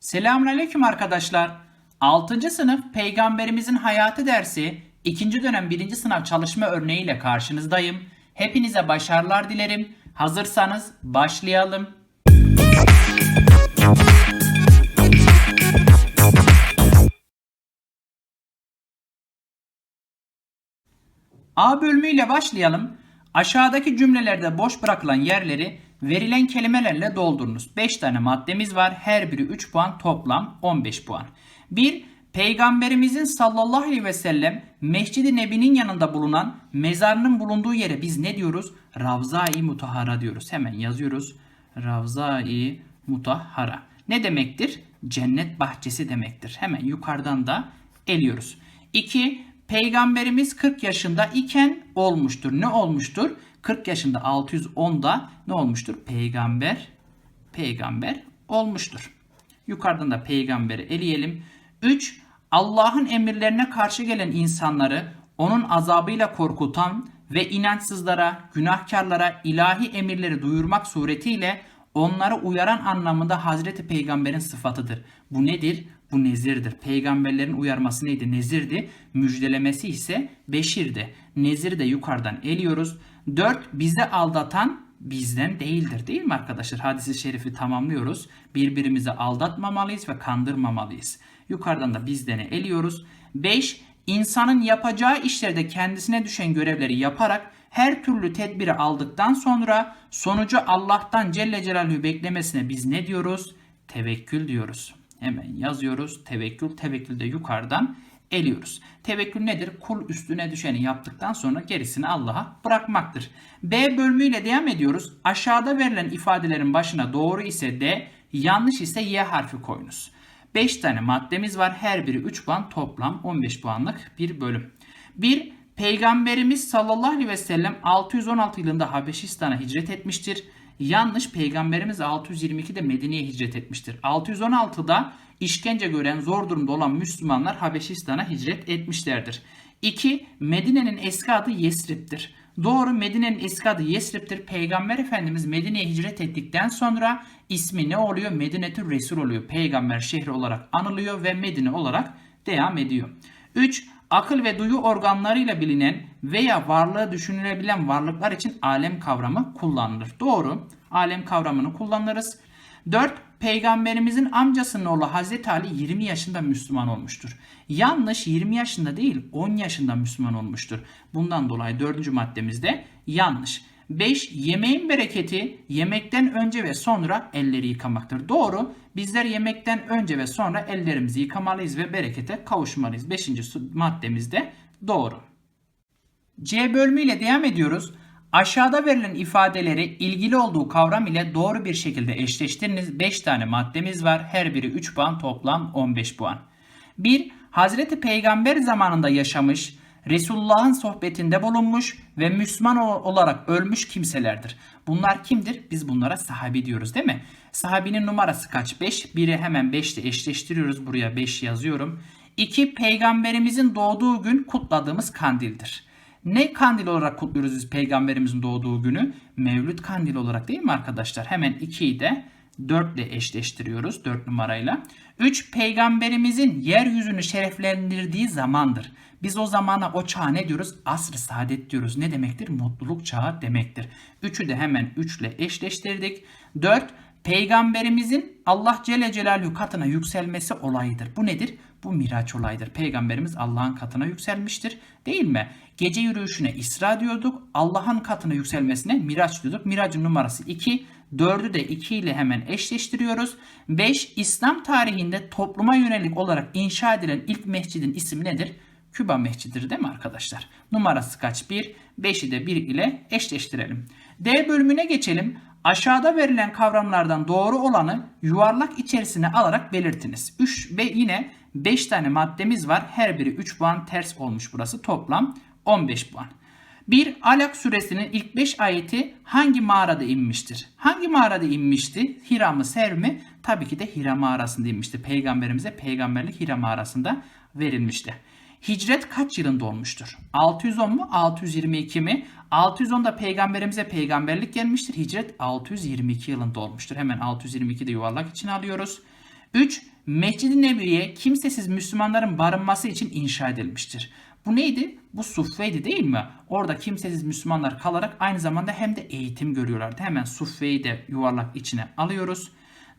Selamünaleyküm arkadaşlar. 6. sınıf Peygamberimizin Hayatı dersi 2. dönem 1. sınav çalışma örneğiyle karşınızdayım. Hepinize başarılar dilerim. Hazırsanız başlayalım. A bölümüyle başlayalım. Aşağıdaki cümlelerde boş bırakılan yerleri verilen kelimelerle doldurunuz. 5 tane maddemiz var. Her biri 3 puan toplam 15 puan. 1. Peygamberimizin sallallahu aleyhi ve sellem Mescid-i Nebi'nin yanında bulunan mezarının bulunduğu yere biz ne diyoruz? Ravza-i Mutahhara diyoruz. Hemen yazıyoruz. Ravza-i Mutahhara. Ne demektir? Cennet bahçesi demektir. Hemen yukarıdan da eliyoruz. 2. Peygamberimiz 40 yaşında iken olmuştur. Ne olmuştur? 40 yaşında 610'da ne olmuştur? Peygamber peygamber olmuştur. Yukarıdan da peygamberi eleyelim. 3. Allah'ın emirlerine karşı gelen insanları onun azabıyla korkutan ve inançsızlara, günahkarlara ilahi emirleri duyurmak suretiyle onları uyaran anlamında Hazreti Peygamber'in sıfatıdır. Bu nedir? Bu nezirdir. Peygamberlerin uyarması neydi? Nezirdi. Müjdelemesi ise beşirdi. Neziri de yukarıdan eliyoruz. 4. Bizi aldatan bizden değildir değil mi arkadaşlar? Hadisi şerifi tamamlıyoruz. Birbirimizi aldatmamalıyız ve kandırmamalıyız. Yukarıdan da bizdeni eliyoruz. 5. İnsanın yapacağı işlerde kendisine düşen görevleri yaparak her türlü tedbiri aldıktan sonra sonucu Allah'tan Celle Celaluhu beklemesine biz ne diyoruz? Tevekkül diyoruz. Hemen yazıyoruz. Tevekkül. Tevekkül de yukarıdan eliyoruz. Tevekkül nedir? Kul üstüne düşeni yaptıktan sonra gerisini Allah'a bırakmaktır. B bölümüyle devam ediyoruz. Aşağıda verilen ifadelerin başına doğru ise D, yanlış ise Y harfi koyunuz. 5 tane maddemiz var. Her biri 3 puan toplam 15 puanlık bir bölüm. 1. Peygamberimiz sallallahu aleyhi ve sellem 616 yılında Habeşistan'a hicret etmiştir. Yanlış peygamberimiz 622'de Medine'ye hicret etmiştir. 616'da işkence gören zor durumda olan Müslümanlar Habeşistan'a hicret etmişlerdir. 2. Medine'nin eski adı Yesrib'tir. Doğru Medine'nin eski adı Yesrib'tir. Peygamber Efendimiz Medine'ye hicret ettikten sonra ismi ne oluyor? Medine-tü Resul oluyor. Peygamber şehri olarak anılıyor ve Medine olarak devam ediyor. 3. Akıl ve duyu organlarıyla bilinen veya varlığı düşünülebilen varlıklar için alem kavramı kullanılır. Doğru. Alem kavramını kullanırız. 4. Peygamberimizin amcasının oğlu Hazreti Ali 20 yaşında Müslüman olmuştur. Yanlış 20 yaşında değil 10 yaşında Müslüman olmuştur. Bundan dolayı 4. maddemizde yanlış. 5. Yemeğin bereketi yemekten önce ve sonra elleri yıkamaktır. Doğru. Bizler yemekten önce ve sonra ellerimizi yıkamalıyız ve berekete kavuşmalıyız. 5. maddemizde doğru. C bölümüyle devam ediyoruz. Aşağıda verilen ifadeleri ilgili olduğu kavram ile doğru bir şekilde eşleştiriniz. 5 tane maddemiz var. Her biri 3 puan toplam 15 puan. 1. Hazreti Peygamber zamanında yaşamış, Resulullah'ın sohbetinde bulunmuş ve Müslüman olarak ölmüş kimselerdir. Bunlar kimdir? Biz bunlara sahabi diyoruz değil mi? Sahabinin numarası kaç? 5. Biri hemen 5 ile eşleştiriyoruz. Buraya 5 yazıyorum. 2. Peygamberimizin doğduğu gün kutladığımız kandildir. Ne kandil olarak kutluyoruz biz peygamberimizin doğduğu günü? Mevlüt kandil olarak değil mi arkadaşlar? Hemen 2'yi de 4 ile eşleştiriyoruz 4 numarayla. 3. Peygamberimizin yeryüzünü şereflendirdiği zamandır. Biz o zamana o çağa ne diyoruz? Asr-ı saadet diyoruz. Ne demektir? Mutluluk çağı demektir. 3'ü de hemen 3 ile eşleştirdik. 4. Peygamberimizin Allah Celle Celaluhu katına yükselmesi olayıdır. Bu nedir? Bu miraç olayıdır. Peygamberimiz Allah'ın katına yükselmiştir. Değil mi? Gece yürüyüşüne İsra diyorduk. Allah'ın katına yükselmesine miraç diyorduk. Miracın numarası 2. 4'ü de 2 ile hemen eşleştiriyoruz. 5. İslam tarihinde topluma yönelik olarak inşa edilen ilk mescidin ismi nedir? Küba Mescididir değil mi arkadaşlar? Numarası kaç? 1. 5'i de 1 ile eşleştirelim. D bölümüne geçelim. Aşağıda verilen kavramlardan doğru olanı yuvarlak içerisine alarak belirtiniz. 3 ve yine 5 tane maddemiz var. Her biri 3 puan ters olmuş burası. Toplam 15 puan. 1. Alak suresinin ilk 5 ayeti hangi mağarada inmiştir? Hangi mağarada inmişti? Hira mı Sev mi? Tabii ki de Hira mağarasında inmişti. Peygamberimize peygamberlik Hira mağarasında verilmişti. Hicret kaç yılında olmuştur? 610 mu? 622 mi? 610'da peygamberimize peygamberlik gelmiştir. Hicret 622 yılında olmuştur. Hemen 622'de yuvarlak için alıyoruz. 3. Mescid-i Nebiye kimsesiz Müslümanların barınması için inşa edilmiştir. Bu neydi? Bu suffeydi değil mi? Orada kimsesiz Müslümanlar kalarak aynı zamanda hem de eğitim görüyorlardı. Hemen suffeyi de yuvarlak içine alıyoruz.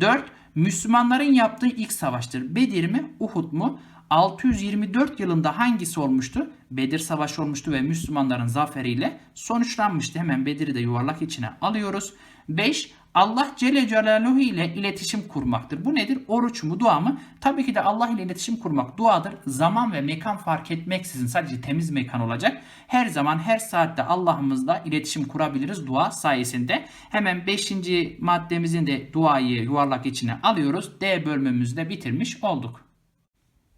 4. Müslümanların yaptığı ilk savaştır. Bedir mi? Uhud mu? 624 yılında hangisi olmuştu? Bedir Savaşı olmuştu ve Müslümanların zaferiyle sonuçlanmıştı. Hemen Bedir'i de yuvarlak içine alıyoruz. 5. Allah Celle Celaluhu ile iletişim kurmaktır. Bu nedir? Oruç mu, dua mı? Tabii ki de Allah ile iletişim kurmak duadır. Zaman ve mekan fark etmeksizin sadece temiz mekan olacak. Her zaman her saatte Allah'ımızla iletişim kurabiliriz dua sayesinde. Hemen 5. maddemizin de duayı yuvarlak içine alıyoruz. D bölümümüzde bitirmiş olduk.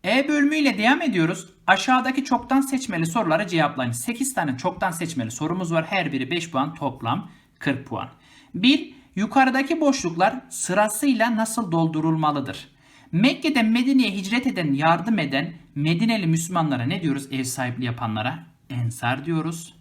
E bölümüyle devam ediyoruz. Aşağıdaki çoktan seçmeli soruları cevaplayın. 8 tane çoktan seçmeli sorumuz var. Her biri 5 puan toplam 40 puan. 1. Yukarıdaki boşluklar sırasıyla nasıl doldurulmalıdır? Mekke'den Medine'ye hicret eden, yardım eden Medineli Müslümanlara ne diyoruz? Ev sahipliği yapanlara ensar diyoruz.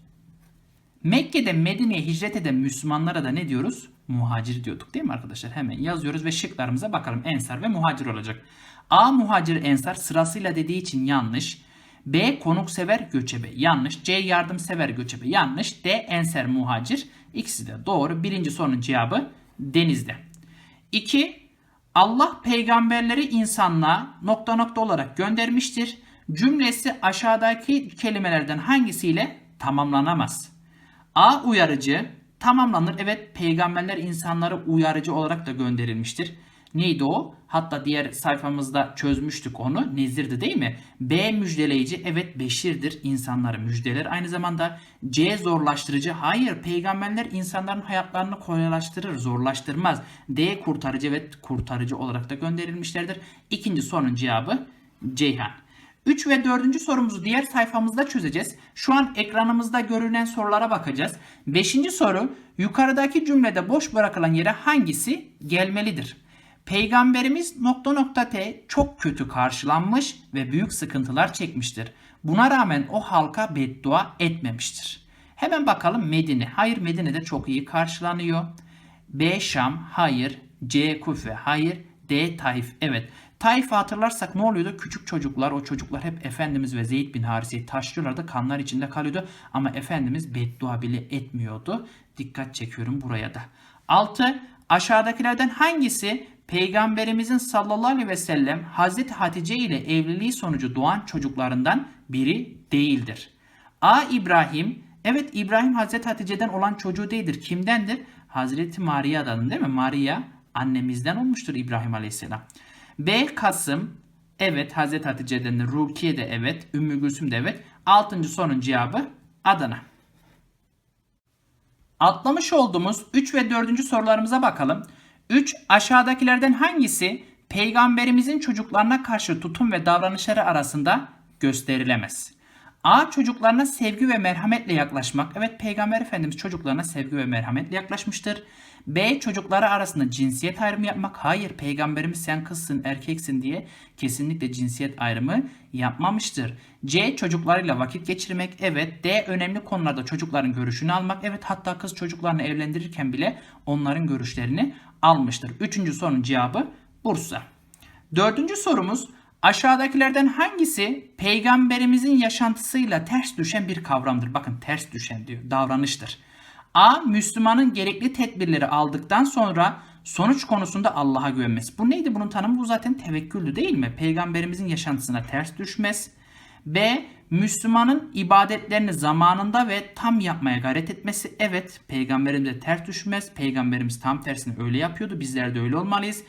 Mekke'den Medine'ye hicret eden Müslümanlara da ne diyoruz? Muhacir diyorduk değil mi arkadaşlar? Hemen yazıyoruz ve şıklarımıza bakalım. Ensar ve muhacir olacak. A muhacir ensar sırasıyla dediği için yanlış. B konuksever göçebe yanlış. C yardımsever göçebe yanlış. D enser muhacir. İkisi de doğru. Birinci sorunun cevabı denizde. 2. Allah peygamberleri insanlığa nokta nokta olarak göndermiştir. Cümlesi aşağıdaki kelimelerden hangisiyle tamamlanamaz? A uyarıcı tamamlanır. Evet peygamberler insanları uyarıcı olarak da gönderilmiştir. Neydi o? Hatta diğer sayfamızda çözmüştük onu. Nezirdi değil mi? B müjdeleyici. Evet beşirdir. insanları müjdeler. Aynı zamanda C zorlaştırıcı. Hayır peygamberler insanların hayatlarını kolaylaştırır. Zorlaştırmaz. D kurtarıcı. Evet kurtarıcı olarak da gönderilmişlerdir. İkinci sorunun cevabı Ceyhan. 3 ve 4. sorumuzu diğer sayfamızda çözeceğiz. Şu an ekranımızda görünen sorulara bakacağız. 5. soru yukarıdaki cümlede boş bırakılan yere hangisi gelmelidir? Peygamberimiz nokta nokta T çok kötü karşılanmış ve büyük sıkıntılar çekmiştir. Buna rağmen o halka beddua etmemiştir. Hemen bakalım Medine. Hayır Medine'de çok iyi karşılanıyor. B Şam hayır. C Kufe hayır. D Taif evet. Taif'i hatırlarsak ne oluyordu? Küçük çocuklar o çocuklar hep Efendimiz ve Zeyd bin Harise'yi taşlıyorlardı. Kanlar içinde kalıyordu. Ama Efendimiz beddua bile etmiyordu. Dikkat çekiyorum buraya da. 6. Aşağıdakilerden hangisi Peygamberimizin sallallahu aleyhi ve sellem Hazreti Hatice ile evliliği sonucu doğan çocuklarından biri değildir. A. İbrahim Evet İbrahim Hazreti Hatice'den olan çocuğu değildir. Kimdendir? Hazreti Maria'dan değil mi? Maria annemizden olmuştur İbrahim Aleyhisselam. B. Kasım Evet Hazreti Hatice'den Rukiye de evet. Ümmü Gülsüm de evet. Altıncı sorunun cevabı Adana. Atlamış olduğumuz 3 ve 4. sorularımıza bakalım. 3. Aşağıdakilerden hangisi peygamberimizin çocuklarına karşı tutum ve davranışları arasında gösterilemez? A. Çocuklarına sevgi ve merhametle yaklaşmak. Evet Peygamber Efendimiz çocuklarına sevgi ve merhametle yaklaşmıştır. B. Çocukları arasında cinsiyet ayrımı yapmak. Hayır Peygamberimiz sen kızsın erkeksin diye kesinlikle cinsiyet ayrımı yapmamıştır. C. Çocuklarıyla vakit geçirmek. Evet. D. Önemli konularda çocukların görüşünü almak. Evet hatta kız çocuklarını evlendirirken bile onların görüşlerini almıştır. Üçüncü sorunun cevabı Bursa. Dördüncü sorumuz aşağıdakilerden hangisi peygamberimizin yaşantısıyla ters düşen bir kavramdır? Bakın ters düşen diyor davranıştır. A. Müslümanın gerekli tedbirleri aldıktan sonra sonuç konusunda Allah'a güvenmesi. Bu neydi bunun tanımı? Bu zaten tevekküldü değil mi? Peygamberimizin yaşantısına ters düşmez. B. Müslümanın ibadetlerini zamanında ve tam yapmaya gayret etmesi. Evet peygamberimize ters düşmez. Peygamberimiz tam tersini öyle yapıyordu. Bizler de öyle olmalıyız.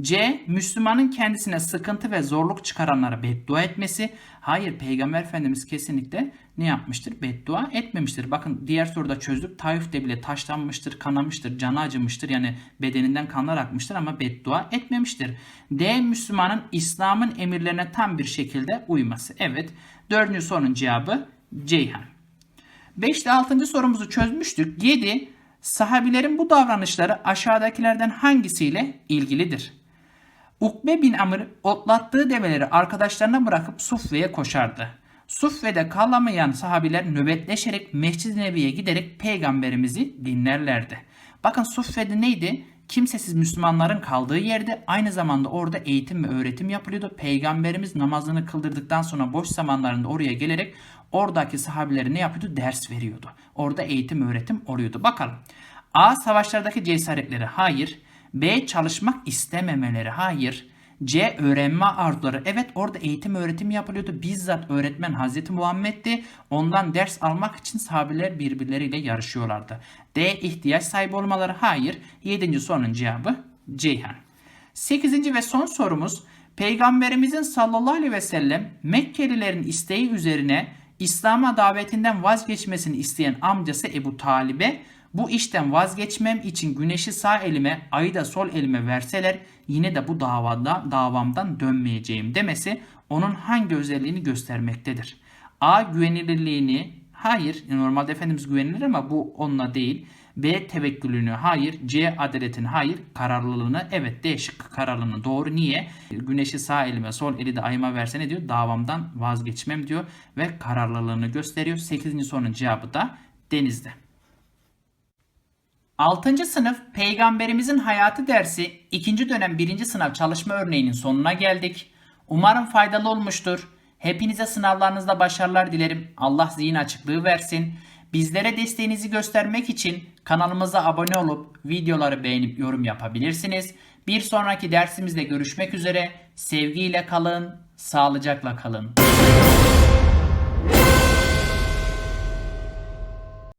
C. Müslümanın kendisine sıkıntı ve zorluk çıkaranlara beddua etmesi. Hayır Peygamber Efendimiz kesinlikle ne yapmıştır? Beddua etmemiştir. Bakın diğer soruda çözdük. Taif'te bile taşlanmıştır, kanamıştır, canı acımıştır. Yani bedeninden kanlar akmıştır ama beddua etmemiştir. D. Müslümanın İslam'ın emirlerine tam bir şekilde uyması. Evet. Dördüncü sorunun cevabı Ceyhan. 5 ile 6. sorumuzu çözmüştük. 7. Sahabilerin bu davranışları aşağıdakilerden hangisiyle ilgilidir? Ukbe bin Amr otlattığı develeri arkadaşlarına bırakıp Suffe'ye koşardı. Suffe'de kalamayan sahabiler nöbetleşerek Mescid-i Nebi'ye giderek peygamberimizi dinlerlerdi. Bakın Suffe'de neydi? kimsesiz Müslümanların kaldığı yerde aynı zamanda orada eğitim ve öğretim yapılıyordu. Peygamberimiz namazını kıldırdıktan sonra boş zamanlarında oraya gelerek oradaki sahabilere ne yapıyordu? Ders veriyordu. Orada eğitim öğretim oluyordu. Bakalım. A. Savaşlardaki cesaretleri hayır. B. Çalışmak istememeleri hayır. C. Öğrenme arzuları. Evet orada eğitim öğretim yapılıyordu. Bizzat öğretmen Hazreti Muhammed'di. Ondan ders almak için sahabeler birbirleriyle yarışıyorlardı. D. ihtiyaç sahibi olmaları. Hayır. Yedinci sorunun cevabı Ceyhan. Sekizinci ve son sorumuz. Peygamberimizin sallallahu aleyhi ve sellem Mekkelilerin isteği üzerine İslam'a davetinden vazgeçmesini isteyen amcası Ebu Talib'e bu işten vazgeçmem için güneşi sağ elime, ayı da sol elime verseler yine de bu davada davamdan dönmeyeceğim demesi onun hangi özelliğini göstermektedir? A. Güvenilirliğini, hayır normalde Efendimiz güvenilir ama bu onunla değil. B. Tevekkülünü, hayır. C. Adaletini, hayır. Kararlılığını, evet. D. Şıkkı kararlılığını. Doğru. Niye? Güneşi sağ elime, sol eli de ayıma verse ne diyor? Davamdan vazgeçmem diyor ve kararlılığını gösteriyor. 8. sorunun cevabı da denizde. 6. sınıf Peygamberimizin Hayatı dersi 2. dönem 1. sınav çalışma örneğinin sonuna geldik. Umarım faydalı olmuştur. Hepinize sınavlarınızda başarılar dilerim. Allah zihin açıklığı versin. Bizlere desteğinizi göstermek için kanalımıza abone olup videoları beğenip yorum yapabilirsiniz. Bir sonraki dersimizde görüşmek üzere. Sevgiyle kalın, sağlıcakla kalın.